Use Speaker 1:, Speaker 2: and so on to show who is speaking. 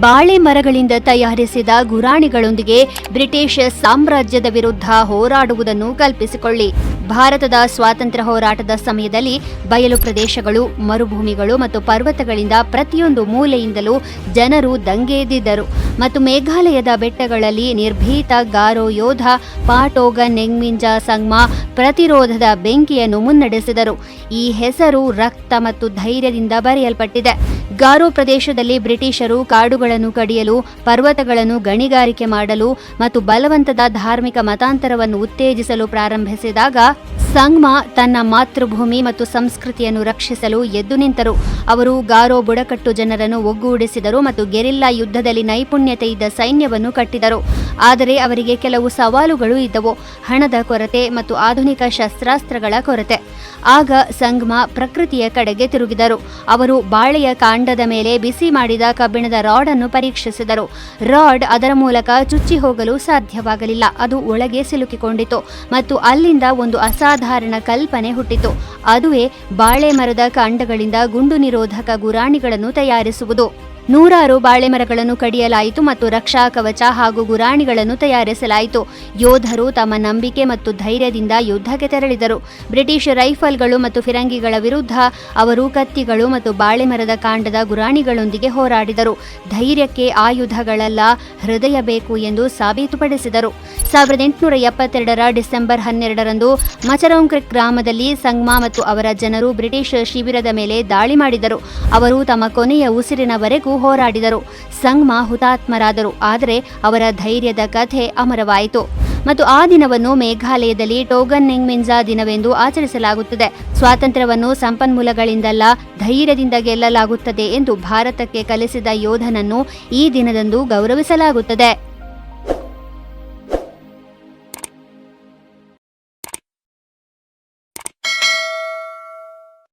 Speaker 1: ಬಾಳೆ ಮರಗಳಿಂದ ತಯಾರಿಸಿದ ಗುರಾಣಿಗಳೊಂದಿಗೆ ಬ್ರಿಟಿಷ್ ಸಾಮ್ರಾಜ್ಯದ ವಿರುದ್ಧ ಹೋರಾಡುವುದನ್ನು ಕಲ್ಪಿಸಿಕೊಳ್ಳಿ. ಭಾರತದ ಸ್ವಾತಂತ್ರ್ಯ ಹೋರಾಟದ ಸಮಯದಲ್ಲಿ ಬಯಲು ಪ್ರದೇಶಗಳು, ಮರುಭೂಮಿಗಳು ಮತ್ತು ಪರ್ವತಗಳಿಂದ ಪ್ರತಿಯೊಂದು ಮೂಲೆಯಿಂದಲೂ ಜನರು ದಂಗೆದ್ದಿದ್ದರು ಮತ್ತು ಮೇಘಾಲಯದ ಬೆಟ್ಟಗಳಲ್ಲಿ ನಿರ್ಭೀತ ಗಾರೋ ಯೋಧ ಪಾಟೋಗ ನೆಂಗ್ಮಿಂಜಾ ಸಂಗ್ಮಾ ಪ್ರತಿರೋಧದ ಬೆಂಕಿಯನ್ನು ಮುನ್ನಡೆಸಿದರು. ಈ ಹೆಸರು ರಕ್ತ ಮತ್ತು ಧೈರ್ಯದಿಂದ ಬರೆಯಲ್ಪಟ್ಟಿದೆ. ಗಾರೋ ಪ್ರದೇಶದಲ್ಲಿ ಬ್ರಿಟಿಷರು ಕಾಡುಗಳನ್ನು ಕಡಿಯಲು ಪರ್ವತಗಳನ್ನು ಗಣಿಗಾರಿಕೆ ಮಾಡಲು ಮತ್ತು ಬಲವಂತದ ಧಾರ್ಮಿಕ ಮತಾಂತರವನ್ನು ಉತ್ತೇಜಿಸಲು ಪ್ರಾರಂಭಿಸಿದಾಗ ಸಂಗ್ಮಾ ತನ್ನ ಮಾತೃಭೂಮಿ ಮತ್ತು ಸಂಸ್ಕೃತಿಯನ್ನು ರಕ್ಷಿಸಲು ಎದ್ದು ನಿಂತರು. ಅವರು ಗಾರೋ ಬುಡಕಟ್ಟು ಜನರನ್ನು ಒಗ್ಗೂಡಿಸಿದರು ಮತ್ತು ಗೆರಿಲ್ಲಾ ಯುದ್ಧದಲ್ಲಿ ನೈಪುಣ್ಯತೆ ಇದ್ದ ಸೈನ್ಯವನ್ನು ಕಟ್ಟಿದರು. ಆದರೆ ಅವರಿಗೆ ಕೆಲವು ಸವಾಲುಗಳು ಇದ್ದವು. ಹಣದ ಕೊರತೆ ಮತ್ತು ಆಧುನಿಕ ಶಸ್ತ್ರಾಸ್ತ್ರಗಳ ಕೊರತೆ. ಆಗ ಸಂಗ್ಮಾ ಪ್ರಕೃತಿಯ ಕಡೆಗೆ ತಿರುಗಿದರು. ಅವರು ಬಾಳೆಯ ಕಾಂಡದ ಮೇಲೆ ಬಿಸಿ ಮಾಡಿದ ಕಬ್ಬಿಣದ ರಾಡ್ ಅನ್ನು ಪರೀಕ್ಷಿಸಿದರು. ರಾಡ್ ಅದರ ಮೂಲಕ ಚುಚ್ಚಿ ಹೋಗಲು ಸಾಧ್ಯವಾಗಲಿಲ್ಲ. ಅದು ಒಳಗೆ ಸಿಲುಕಿಕೊಂಡಿತು ಮತ್ತು ಅಲ್ಲಿಂದ ಒಂದು ಅಸಾಧಾರಣ ಕಲ್ಪನೆ ಹುಟ್ಟಿತು. ಅದುವೇ ಬಾಳೆ ಮರದ ಕಾಂಡಗಳಿಂದ ಗುಂಡು ನಿರೋಧಕ ಗುರಾಣಿಗಳನ್ನು ತಯಾರಿಸುವುದು. ನೂರಾರು ಬಾಳೆ ಮರಗಳನ್ನು ಕಡಿಯಲಾಯಿತು ಮತ್ತು ರಕ್ಷಾ ಕವಚ ಹಾಗೂ ಗುರಾಣಿಗಳನ್ನು ತಯಾರಿಸಲಾಯಿತು. ಯೋಧರು ತಮ್ಮ ನಂಬಿಕೆ ಮತ್ತು ಧೈರ್ಯದಿಂದ ಯುದ್ಧಕ್ಕೆ ತೆರಳಿದರು. ಬ್ರಿಟಿಷ್ ರೈಫಲ್ಗಳು ಮತ್ತು ಫಿರಂಗಿಗಳ ವಿರುದ್ಧ ಅವರು ಕತ್ತಿಗಳು ಮತ್ತು ಬಾಳೆ ಮರದ ಕಾಂಡದ ಗುರಾಣಿಗಳೊಂದಿಗೆ ಹೋರಾಡಿದರು. ಧೈರ್ಯಕ್ಕೆ ಆಯುಧಗಳಲ್ಲ, ಹೃದಯ ಬೇಕು ಎಂದು ಸಾಬೀತುಪಡಿಸಿದರು. ಸಾವಿರದ ಎಂಟುನೂರ ಎಪ್ಪತ್ತೆರಡರ ಡಿಸೆಂಬರ್ ಹನ್ನೆರಡರಂದು ಮಚರೌಂಕ್ರಿಕ್ ಗ್ರಾಮದಲ್ಲಿ ಸಂಗ್ಮಾ ಮತ್ತು ಅವರ ಜನರು ಬ್ರಿಟಿಷ್ ಶಿಬಿರದ ಮೇಲೆ ದಾಳಿ ಮಾಡಿದರು. ಅವರು ತಮ್ಮ ಕೊನೆಯ ಉಸಿರಿನವರೆಗೂ ಹೋರಾಡಿದರು. ಸಂಗ್ಮ ಹುತಾತ್ಮರಾದರು. ಆದರೆ ಅವರ ಧೈರ್ಯದ ಕಥೆ ಅಮರವಾಯಿತು. ಮತ್ತು ಆ ದಿನವನ್ನು ಮೇಘಾಲಯದಲ್ಲಿ ಟೋಗನ್ ನೆಂಗ್ಮಿಂಜಾ ದಿನವೆಂದು ಆಚರಿಸಲಾಗುತ್ತದೆ. ಸ್ವಾತಂತ್ರ್ಯವನ್ನು ಸಂಪನ್ಮೂಲಗಳಿಂದಲ್ಲ ಧೈರ್ಯದಿಂದ ಗೆಲ್ಲಲಾಗುತ್ತದೆ ಎಂದು ಭಾರತಕ್ಕೆ ಕಲಿಸಿದ ಯೋಧನನ್ನು ಈ ದಿನದಂದು ಗೌರವಿಸಲಾಗುತ್ತದೆ.